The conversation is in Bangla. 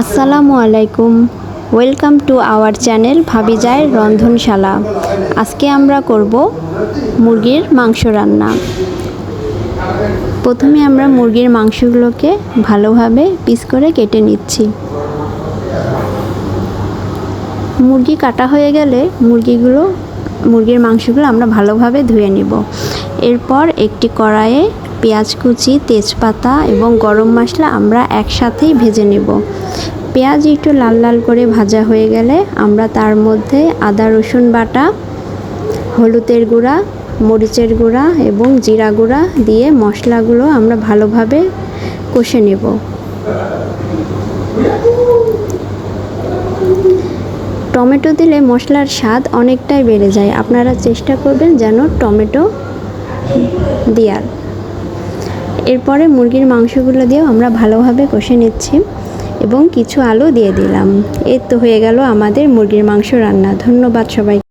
আসসালামু আলাইকুম। ওয়েলকাম টু আওয়ার চ্যানেল ভাবি যায় রন্ধনশালা। আজকে আমরা করব মুরগির মাংস রান্না। প্রথমে আমরা মুরগির মাংসগুলোকে ভালোভাবে পিস করে কেটে নিচ্ছি। মুরগি কাটা হয়ে গেলে মুরগিগুলো, মুরগির মাংসগুলো আমরা ভালোভাবে ধুয়ে নিব। এরপর একটি কড়াইয়ে পেঁয়াজ কুচি, তেজপাতা এবং গরম মশলা আমরা একসাথেই ভেজে নেব। পেঁয়াজ একটু লাল লাল করে ভাজা হয়ে গেলে আমরা তার মধ্যে আদা, রসুন বাটা, হলুদের গুঁড়া, মরিচের গুঁড়া এবং জিরা গুঁড়া দিয়ে মশলাগুলো আমরা ভালোভাবে কষে নেব। টমেটো দিলে মশলার স্বাদ অনেকটাই বেড়ে যায়। আপনারা চেষ্টা করবেন যেন টমেটো দেওয়ার এরপরে মুরগির মাংসগুলো দিয়েও আমরা ভালোভাবে কষে নিচ্ছি এবং কিছু আলু দিয়ে দিলাম। এর তো হয়ে গেল আমাদের মুরগির মাংস রান্না। ধন্যবাদ সবাই